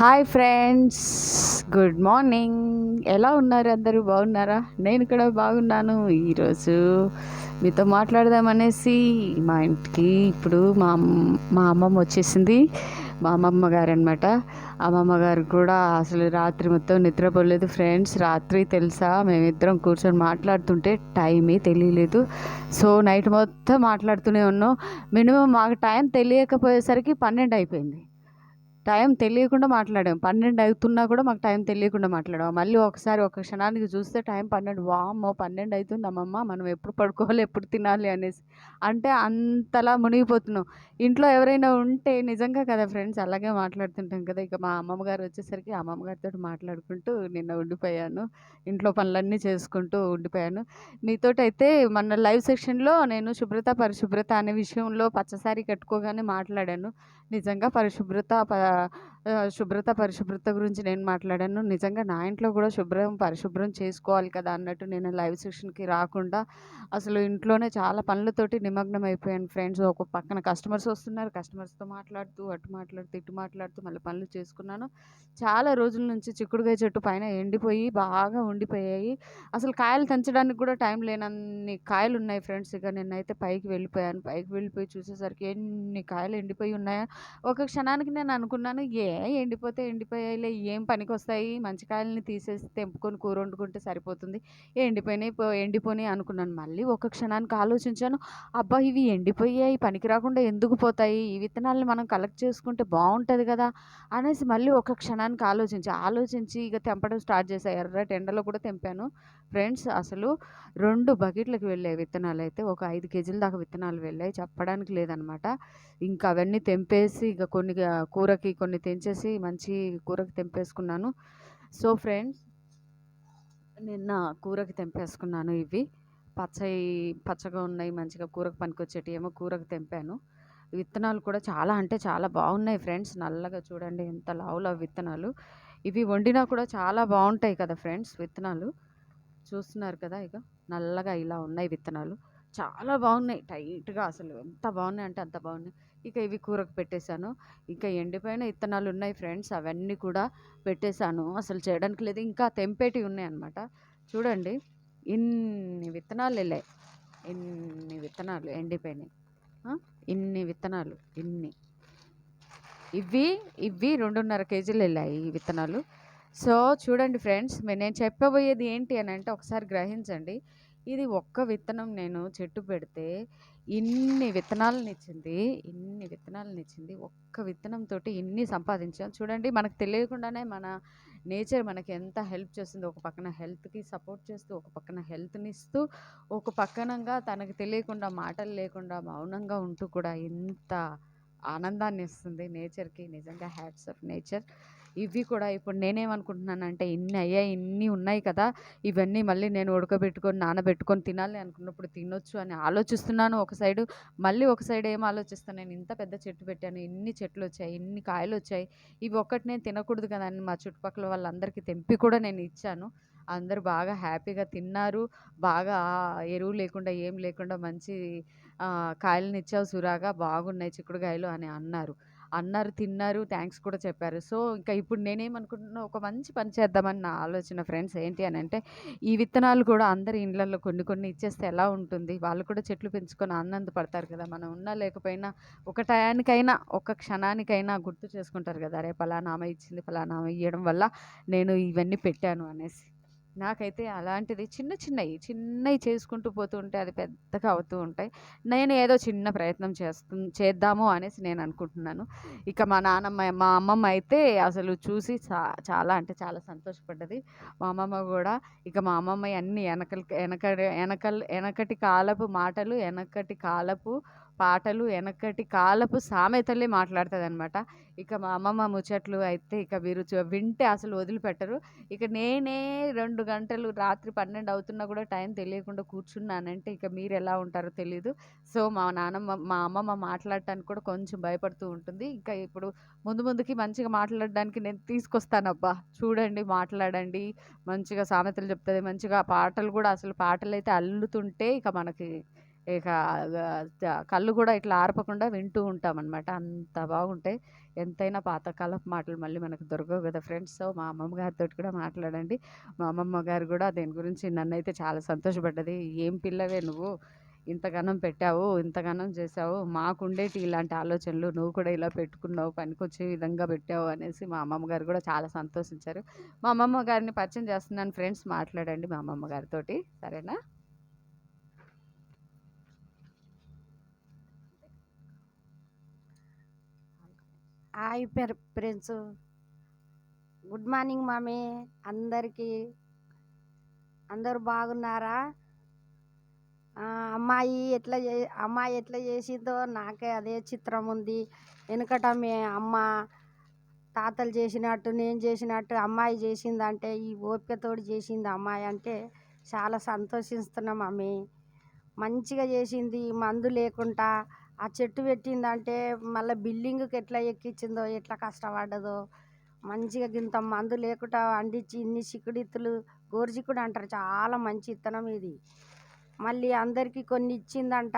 Hi friends good morning ఎలా ఉన్నారు అందరూ? బాగున్నారా? నేను కూడా బాగున్నాను. ఈరోజు మీతో మాట్లాడదామనేసి మా ఇంటికి ఇప్పుడు మా మా అమ్మమ్మ వచ్చేసింది. మా అమ్మమ్మ గారు అనమాట అమ్మమ్మ గారు కూడా అసలు రాత్రి మొత్తం నిద్రపోలేదు ఫ్రెండ్స్. రాత్రి తెలుసా? మేమిద్దరం కూర్చొని మాట్లాడుతుంటే టైమే తెలియలేదు. సో నైట్ మొత్తం మాట్లాడుతూనే ఉన్నాం. మినిమం మాకు టైం తెలియకపోయేసరికి పన్నెండు అయిపోయింది. టైం తెలియకుండా మాట్లాడాం. పన్నెండు అవుతున్నా కూడా మాకు టైం తెలియకుండా మాట్లాడాం. మళ్ళీ ఒకసారి ఒక క్షణానికి చూస్తే టైం పన్నెండు. వామ్మో పన్నెండు అవుతుంది అమ్మమ్మ మనం ఎప్పుడు పడుకోవాలి ఎప్పుడు తినాలి అనేసి. అంటే అంతలా మునిగిపోతున్నాం. ఇంట్లో ఎవరైనా ఉంటే నిజంగా కదా ఫ్రెండ్స్ అలాగే మాట్లాడుతుంటాం కదా. ఇక మా అమ్మమ్మ గారు వచ్చేసరికి అమ్మమ్మ గారితో మాట్లాడుకుంటూ నిన్న ఉండిపోయాను. ఇంట్లో పనులన్నీ చేసుకుంటూ ఉండిపోయాను. మీతోటైతే మన లైవ్ సెక్షన్లో నేను శుభ్రత పరిశుభ్రత అనే విషయంలో పచ్చసారి కట్టుకోగానే మాట్లాడాను. నిజంగా పరిశుభ్రత ప శుభ్రత పరిశుభ్రత గురించి నేను మాట్లాడాను. నిజంగా నా ఇంట్లో కూడా శుభ్రం పరిశుభ్రం చేసుకోవాలి కదా అన్నట్టు నేను లైవ్ సెషన్కి రాకుండా అసలు ఇంట్లోనే చాలా పనులతోటి నిమగ్నం అయిపోయాను ఫ్రెండ్స్. ఒక పక్కన కస్టమర్స్ వస్తున్నారు. కస్టమర్స్తో మాట్లాడుతూ అటు మాట్లాడుతూ ఇటు మాట్లాడుతూ మళ్ళీ పనులు చేసుకున్నాను. చాలా రోజుల నుంచి చిక్కుడుకాయ చెట్టు పైన ఎండిపోయి బాగా ఉండిపోయాయి. అసలు కాయలు తెంచడానికి కూడా టైం లేనన్ని కాయలు ఉన్నాయి ఫ్రెండ్స్. ఇక నేనైతే పైకి వెళ్ళిపోయాను. పైకి వెళ్ళిపోయి చూసేసరికి ఎన్ని కాయలు ఎండిపోయి ఉన్నాయో ఒక క్షణానికి నేను అనుకున్నాను ఏ ఎండిపోతే ఎండిపోయాయిలే ఏం పనికి వస్తాయి మంచి కాయల్ని తీసేసి తెంపుకొని కూర వండుకుంటే సరిపోతుంది ఎండిపోయినాయి పో ఎండిపోయినాయి అనుకున్నాను. మళ్ళీ ఒక క్షణానికి ఆలోచించాను అబ్బా! ఇవి ఎండిపోయాయి పనికి రాకుండా ఎందుకు పోతాయి? ఈ విత్తనాలను మనం కలెక్ట్ చేసుకుంటే బాగుంటుంది కదా! అనేసి మళ్ళీ ఒక క్షణానికి ఆలోచించి ఆలోచించి ఇక తెంపడం స్టార్ట్ చేశా. ఎర్రటి ఎండలో కూడా తెంపాను. ఫ్రెండ్స్ అసలు రెండు బకెట్లకు వెళ్ళాయి విత్తనాలు అయితే ఒక ఐదు కేజీల దాకా విత్తనాలు వెళ్ళాయి. చెప్పడానికి లేదనమాట. ఇంకా అవన్నీ తెంపేసి ఇక కొన్ని కూరకి కొన్ని తెంచేసి మంచి కూరకి తెంపేసుకున్నాను. సో ఫ్రెండ్స్ నిన్న కూరకి తెంపేసుకున్నాను ఇవి. పచ్చయి పచ్చగా ఉన్నాయి మంచిగా కూరకు పనికొచ్చేటి ఏమో కూరకు తెంపాను. విత్తనాలు కూడా చాలా అంటే చాలా బాగున్నాయి ఫ్రెండ్స్. నల్లగా చూడండి ఎంత లావు విత్తనాలు. ఇవి వండినా కూడా చాలా బాగుంటాయి కదా ఫ్రెండ్స్ విత్తనాలు. చూస్తున్నారు కదా ఇక. నల్లగా ఇలా ఉన్నాయి విత్తనాలు. చాలా బాగున్నాయి. టైట్గా అసలు ఎంత బాగున్నాయి అంటే అంత బాగున్నాయి. ఇక ఇవి కూరకు పెట్టేశాను. ఇంకా ఎండిపోయిన విత్తనాలు ఉన్నాయి ఫ్రెండ్స్. అవన్నీ కూడా పెట్టేశాను. అసలు చేయడానికి లేదు. ఇంకా తెంపేటివి ఉన్నాయి అనమాట చూడండి. ఇన్ని విత్తనాలు వెళ్ళాయి ఇన్ని విత్తనాలు ఎండిపోయినాయి. ఇన్ని విత్తనాలు. ఇన్ని. ఇవి ఇవి రెండున్నర కేజీలు వెళ్ళాయి ఈ విత్తనాలు. సో చూడండి ఫ్రెండ్స్ మే- నేను చెప్పబోయేది ఏంటి అని అంటే ఒకసారి గ్రహించండి. ఇది ఒక్క విత్తనం నేను చెట్టు పెడితే ఇన్ని విత్తనాలను ఇచ్చింది ఇన్ని విత్తనాలను ఇచ్చింది ఒక్క విత్తనంతో ఇన్ని సంపాదించాం. చూడండి మనకు తెలియకుండానే మన నేచర్ మనకి ఎంత హెల్ప్ చేస్తుంది ఒక పక్కన హెల్త్కి సపోర్ట్ చేస్తూ ఒక పక్కన హెల్త్ని ఇస్తూ ఒక పక్కనంగా తనకు తెలియకుండా మాటలు లేకుండా మౌనంగా ఉంటూ కూడా ఎంత ఆనందాన్ని ఇస్తుంది నేచర్కి. నిజంగా హ్యాట్స్ ఆఫ్ నేచర్. ఇవి కూడా ఇప్పుడు నేనేమనుకుంటున్నానంటే ఇన్ని అయ్యాయి ఇన్ని ఉన్నాయి కదా ఇవన్నీ మళ్ళీ నేను ఉడకబెట్టుకొని నానబెట్టుకొని తినాలి అనుకున్నప్పుడు తినొచ్చు అని ఆలోచిస్తున్నాను ఒక సైడు. మళ్ళీ ఒక సైడ్ ఏం ఆలోచిస్తాను నేను ఇంత పెద్ద చెట్టు పెట్టాను ఇన్ని చెట్లు వచ్చాయి ఇన్ని కాయలు వచ్చాయి ఇవి ఒక్కటి నేను తినకూడదు కదా అని మా చుట్టుపక్కల వాళ్ళందరికీ తెంపి కూడా నేను ఇచ్చాను. అందరూ బాగా హ్యాపీగా తిన్నారు. బాగా ఎరువు లేకుండా ఏం లేకుండా మంచి కాయలను ఇచ్చావు సురాగా బాగున్నాయి చిక్కుడుకాయలు అని అన్నారు. అన్నారు తిన్నారు థ్యాంక్స్ కూడా చెప్పారు. సో ఇంకా ఇప్పుడు నేనేమనుకుంటున్నా ఒక మంచి పని చేద్దామని నా ఆలోచన ఫ్రెండ్స్ ఏంటి అని అంటే ఈ విత్తనాలు కూడా అందరి ఇండ్లలో కొన్ని కొన్ని ఇచ్చేస్తే ఎలా ఉంటుంది? వాళ్ళు కూడా చెట్లు పెంచుకొని ఆనందపడతారు కదా! మనం ఉన్నా లేకపోయినా ఒక టయానికైనా ఒక క్షణానికైనా గుర్తు చేసుకుంటారు కదా! రే పలానా ఆమె ఇచ్చింది పలానా ఆమె ఇవ్వడం వల్ల నేను ఇవన్నీ పెట్టాను అనేసి. నాకైతే అలాంటిది చిన్న చిన్నవి చిన్నవి చేసుకుంటూ పోతుంటే అది పెద్దగా అవుతూ ఉంటాయి. నేను ఏదో చిన్న ప్రయత్నం చేస్తు చేద్దాము అనేసి నేను అనుకుంటున్నాను. ఇక మా నాన్నమ్మ మా అమ్మమ్మ అయితే అసలు చూసి చా చాలా అంటే చాలా సంతోషపడ్డది. మా అమ్మమ్మ కూడా ఇక మా అమ్మమ్మ అన్ని వెనకల వెనక వెనకల్ వెనకటి కాలపు మాటలు వెనకటి కాలపు పాటలు వెనకటి కాలపు సామెతలే మాట్లాడుతుంది అనమాట ఇక మా అమ్మమ్మ ముచ్చట్లు అయితే ఇక మీరు వింటే అసలు వదిలిపెట్టరు. ఇక నేనే రెండు గంటలు రాత్రి పన్నెండు అవుతున్నా కూడా టైం తెలియకుండా కూర్చున్నానంటే ఇక మీరు ఎలా ఉంటారో తెలీదు. సో మా నాన్నమ్మ మా అమ్మమ్మ మాట్లాడటానికి కూడా కొంచెం భయపడుతూ ఉంటుంది. ఇంకా ఇప్పుడు ముందు ముందుకి మంచిగా మాట్లాడడానికి నేను తీసుకొస్తానబ్బా. చూడండి మాట్లాడండి. మంచిగా సామెతలు చెప్తుంది. మంచిగా పాటలు కూడా అసలు పాటలు అయితే అల్లుతుంటే ఇక మనకి ఇక కళ్ళు కూడా ఇట్లా ఆర్పకుండా వింటూ ఉంటామన్నమాట. అంత బాగుంటాయి. ఎంతైనా పాతకాలపు మాటలు మళ్ళీ మనకు దొరకవు కదా ఫ్రెండ్స్. సో మా అమ్మమ్మ గారితో కూడా మాట్లాడండి. మా అమ్మమ్మ గారు కూడా దీని గురించి నన్నైతే చాలా సంతోషపడ్డది. ఏం పిల్లవే నువ్వు? ఇంతగానం పెట్టావు ఇంతగానం చేసావు మాకుండేటి ఇలాంటి ఆలోచనలు. నువ్వు కూడా ఇలా పెట్టుకున్నావు పనికొచ్చే విధంగా పెట్టావు అనేసి మా అమ్మమ్మ గారు కూడా చాలా సంతోషించారు. మా అమ్మమ్మ గారిని పరిచయం చేస్తున్నాను ఫ్రెండ్స్. మాట్లాడండి మా అమ్మమ్మ గారితోటి. సరేనా? Hi friends. Good morning mummy. అందరికీ. అందరూ బాగున్నారా? అమ్మాయి ఎట్లా చే అమ్మాయి ఎట్లా చేసిందో నాకే అదే చిత్రం ఉంది. వెనుకట మీ అమ్మ తాతలు చేసినట్టు నేను చేసినట్టు అమ్మాయి చేసిందంటే ఈ ఓపికతోటి చేసింది అమ్మాయి అంటే చాలా సంతోషిస్తున్నాం మమ్మీ మంచిగా చేసింది మందు లేకుండా ఆ చెట్టు పెట్టిందంటే మళ్ళీ బిల్డింగ్కి ఎట్లా ఎక్కించిందో ఎట్లా కష్టపడ్డదో మంచిగా ఇంత మందు లేకుండా అందించి ఇన్ని చిక్కుడిత్తులు గోరుచిక్కుడు అంటారు. చాలా మంచి ఇత్తనం ఇది. మళ్ళీ అందరికీ కొన్ని ఇచ్చిందంట.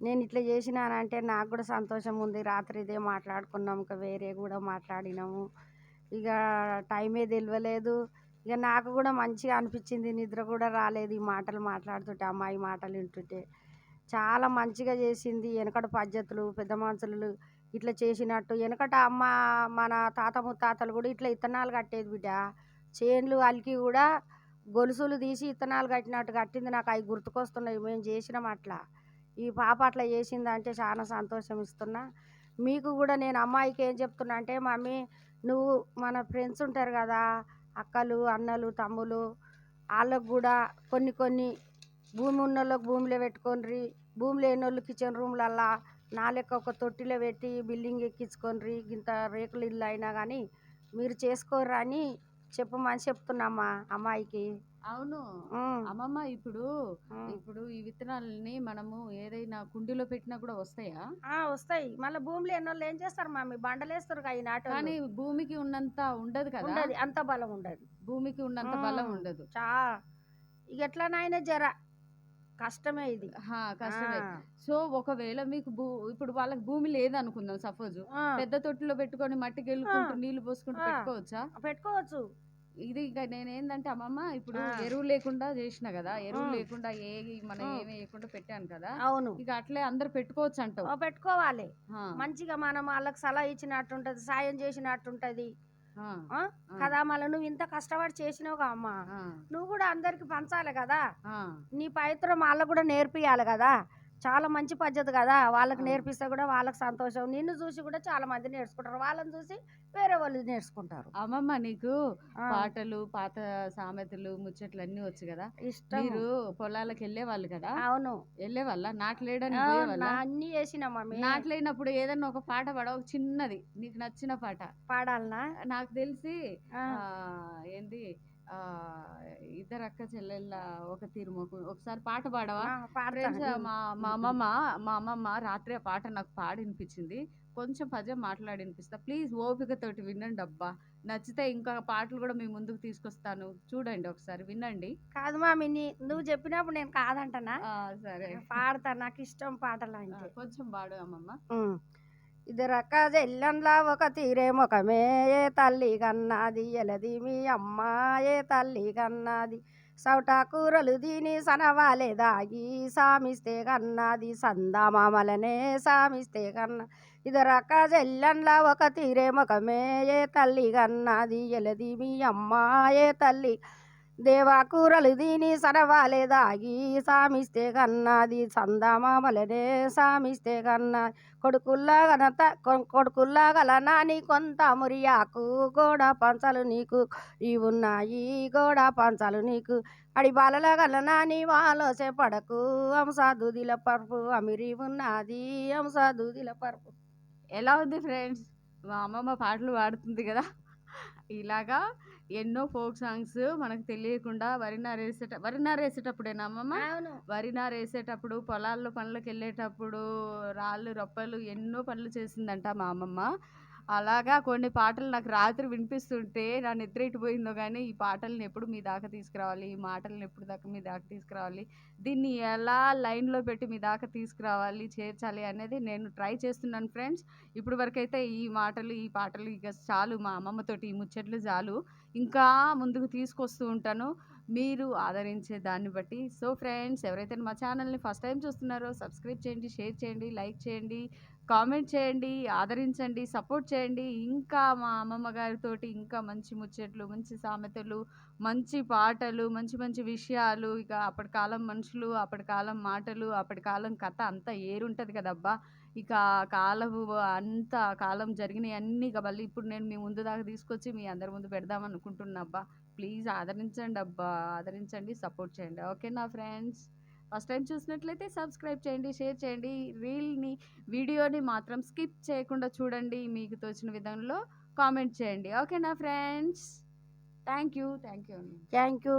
నేను ఇట్లా చేసినానంటే నాకు కూడా సంతోషం ఉంది. రాత్రి ఇదే మాట్లాడుకున్నాం. ఇంకా వేరే కూడా మాట్లాడినాము. ఇక టైమే తెలియలేదు ఇక నాకు కూడా మంచిగా అనిపించింది. నిద్ర కూడా రాలేదు ఈ మాటలు మాట్లాడుతుంటే అమ్మాయి మాటలు వింటుంటే. చాలా మంచిగా చేసింది. వెనకట పద్ధతులు పెద్ద మనుషులు ఇట్లా చేసినట్టు. వెనకట అమ్మ మన తాత ముత్తాతలు కూడా ఇట్లా ఇత్తనాలు కట్టేది బిడ్డ. చేన్లు అలికి కూడా గొలుసులు తీసి ఇత్తనాలు కట్టినట్టు కట్టింది. నాకు అవి గుర్తుకొస్తున్నాయి. మేము చేసినాం అట్లా. ఈ పాప అట్లా చేసిందంటే చాలా సంతోషం ఇస్తున్నా. మీకు కూడా నేను అమ్మాయికి ఏం చెప్తున్నా అంటే మమ్మీ నువ్వు మన ఫ్రెండ్స్ ఉంటారు కదా అక్కలు అన్నలు తమ్ములు వాళ్ళకు కూడా కొన్ని కొన్ని భూమి ఉన్న వాళ్ళకి భూమిలో పెట్టుకోండి భూమి లేని వాళ్ళు కిచెన్ రూమ్లల్లా నా లెక్క ఒక తొట్టిలో పెట్టి బిల్డింగ్ ఎక్కించుకోండి ఇంత రేకులు ఇల్లు అయినా కానీ మీరు చేసుకోర్రా అని చెప్పమని చెప్తున్నామ్మా అమ్మాయికి. అవును. అమ్మమ్మ ఇప్పుడు. ఇప్పుడు ఈ విత్తనాలని మనము ఏదైనా కుండీలో పెట్టినా కూడా వస్తాయా? ఆ, వస్తాయి. మళ్ళీ భూమి లేని వాళ్ళు ఏం చేస్తారు మమ్మీ బండలేస్తారు ఈ నాటు కానీ భూమికి ఉన్నంత ఉండదు కదా? ఉండదు. అంత బలం ఉండదు. భూమికి ఉన్నంత. బలం ఉండదు. చా ఇక ఎట్లానైనా జర కష్టమే ఇది హా, కష్టమే సో ఒకవేళ మీకు భూ ఇప్పుడు వాళ్ళకి భూమి లేదనుకుందాం సపోజ్ పెద్ద తొట్టిలో పెట్టుకొని మట్టికి వెళ్ళుకుంటూ. నీళ్ళు పోసుకుంటూ. పెట్టుకోవచ్చా పెట్టుకోవచ్చు ఇది ఇక నేనేందంటే అమ్మమ్మ ఇప్పుడు. ఎరువు లేకుండా చేసిన కదా ఎరువు. లేకుండా ఏ మనం. ఏమి వేయకుండా పెట్టాను కదా అవును ఇక అట్లే అందరు పెట్టుకోవచ్చు అంటావు పెట్టుకోవాలి మంచిగా మనం వాళ్ళకి సలహా ఇచ్చినట్టు ఉంటుంది సాయం చేసినట్టు ఉంటుంది ఆ, ఆ? ఆ, కదా మళ్ళీ నువ్వు ఇంత కష్టపడి చేసినావుగా అమ్మ. నువ్వు కూడా అందరికి పంచాలి కదా. నీ పవిత్రం వాళ్ళకు కూడా నేర్పియాలి కదా. చాలా మంచి పద్ధతి కదా! వాళ్ళకి. నేర్పిస్తే కూడా వాళ్ళకి సంతోషం. నిన్ను చూసి కూడా చాలా మంది నేర్చుకుంటారు. వాళ్ళని చూసి వేరే వాళ్ళు నేర్చుకుంటారు. అమ్మమ్మ నీకు పాటలు పాత సామెతలు ముచ్చట్లు అన్ని వచ్చు కదా! ఇష్టం మీరు పొలాలకు వెళ్ళే వాళ్ళు కదా! అవును. వెళ్ళే వాళ్ళ నాట్లేయడానికి అన్ని చేసిన మమ్మీ నాట్లేనప్పుడు ఏదన్నా ఒక పాట పాడ ఒక చిన్నది నీకు నచ్చిన పాట. పాడాలనా? నాకు తెలిసి ఏంది? ఇద్దరు అక్క చెల్లెళ్ళ ఒక తీరుమోకు ఒకసారి పాట పాడవా? మా మా అమ్మమ్మ మా అమ్మమ్మ రాత్రి ఆ పాట నాకు పాడి వినిపించింది కొంచెం పద్యం మాట్లాడి వినిపిస్తా ప్లీజ్ ఓపికతోటి వినండి అబ్బా. నచ్చితే ఇంకా పాటలు కూడా మీ ముందుకు తీసుకొస్తాను. చూడండి ఒకసారి వినండి. కాదు మామి నువ్వు చెప్పినప్పుడు నేను కాదంటనా? సరే. పాడతా. నాకు ఇష్టం పాటలు కొంచెం పాడు అమ్మమ్మ. ఇది రక్క అక్క ఒక తీరే ముఖమే ఏ తల్లి కన్నాది? ఎలది మీ అమ్మ ఏ తల్లి కన్నాది? సౌట కూరలు దీని సనవాలే దాగి సామిస్తే కన్నాది సందామామలనే సామిస్తే కన్నా. ఇది రక్క చెల్లెన్లా ఒక తీరే ముఖమే ఏ తల్లి కన్నాది? ఎలది మీ అమ్మ ఏ తల్లి దేవా కూరలు దీని సరవాలేదాగి సామిస్తే కన్నాది సందామామలనే సామిస్తే కన్నా కొడుకుల్లా గనత కొ- కొడుకుల్లా గల నాని కొంత మురియాకు గోడ పంచలు నీకు ఇవున్నాయి గోడ పంచలు నీకు. అడి బాలల గల నాని వాలోసే పడకు అంసా దూదిల పరుపు అమిరి ఉన్నది అంసా దూదిల పరుపు. ఎలా ఉంది ఫ్రెండ్స్? మా అమ్మమ్మ పాటలు పాడుతుంది కదా? ఇలాగా ఎన్నో ఫోక్ సాంగ్స్ మనకు తెలియకుండా వరి నారేసేట వరి నారేసేటప్పుడేనా అమ్మమ్మ? అవును. వరి నారేసేటప్పుడు పొలాల్లో పనులకు వెళ్ళేటప్పుడు రాళ్ళు రొప్పలు ఎన్నో పనులు చేసిందంట మా అమ్మమ్మ. అలాగా కొన్ని పాటలు నాకు రాత్రి వినిపిస్తుంటే నా నిద్ర ఇటుపోయిందో కానీ ఈ పాటలను ఎప్పుడు మీ దాకా తీసుకురావాలి? ఈ మాటలను ఎప్పుడు దాకా మీ దాకా తీసుకురావాలి? దీన్ని ఎలా లైన్లో పెట్టి మీ దాకా తీసుకురావాలి? చేర్చాలి అనేది నేను ట్రై చేస్తున్నాను ఫ్రెండ్స్. ఇప్పుడు వరకైతే ఈ మాటలు ఈ పాటలు ఇక చాలు మా అమ్మమ్మతోటి ఈ ముచ్చట్లు చాలు. ఇంకా ముందుకు తీసుకొస్తూ ఉంటాను. మీరు ఆదరించే దాన్ని బట్టి. సో ఫ్రెండ్స్ ఎవరైతే మా ఛానల్ని ఫస్ట్ టైం చూస్తున్నారో సబ్స్క్రైబ్ చేయండి షేర్ చేయండి లైక్ చేయండి కామెంట్ చేయండి ఆదరించండి సపోర్ట్ చేయండి. ఇంకా మా అమ్మమ్మ గారితో ఇంకా మంచి ముచ్చట్లు మంచి సామెతలు మంచి పాటలు మంచి మంచి విషయాలు ఇక అప్పటి కాలం మనుషులు అప్పటి కాలం మాటలు అప్పటి కాలం కథ అంతా ఏరుంటుంది కదబ్బా. ఇక కాలం అంత కాలం జరిగినవి అన్నీ ఇక మళ్ళీ ఇప్పుడు నేను మీ ముందు దాకా తీసుకొచ్చి మీ అందరి ముందు పెడదాం అనుకుంటున్నా అబ్బా. ప్లీజ్ ఆదరించండి అబ్బా. ఆదరించండి సపోర్ట్ చేయండి. ఓకేనా ఫ్రెండ్స్? ఫస్ట్ టైం చూసినట్లయితే సబ్స్క్రైబ్ చేయండి షేర్ చేయండి. రీల్ని వీడియోని మాత్రం స్కిప్ చేయకుండా చూడండి. మీకు తోచిన విధంలో కామెంట్ చేయండి. ఓకేనా friends? Thank you thank you thank you.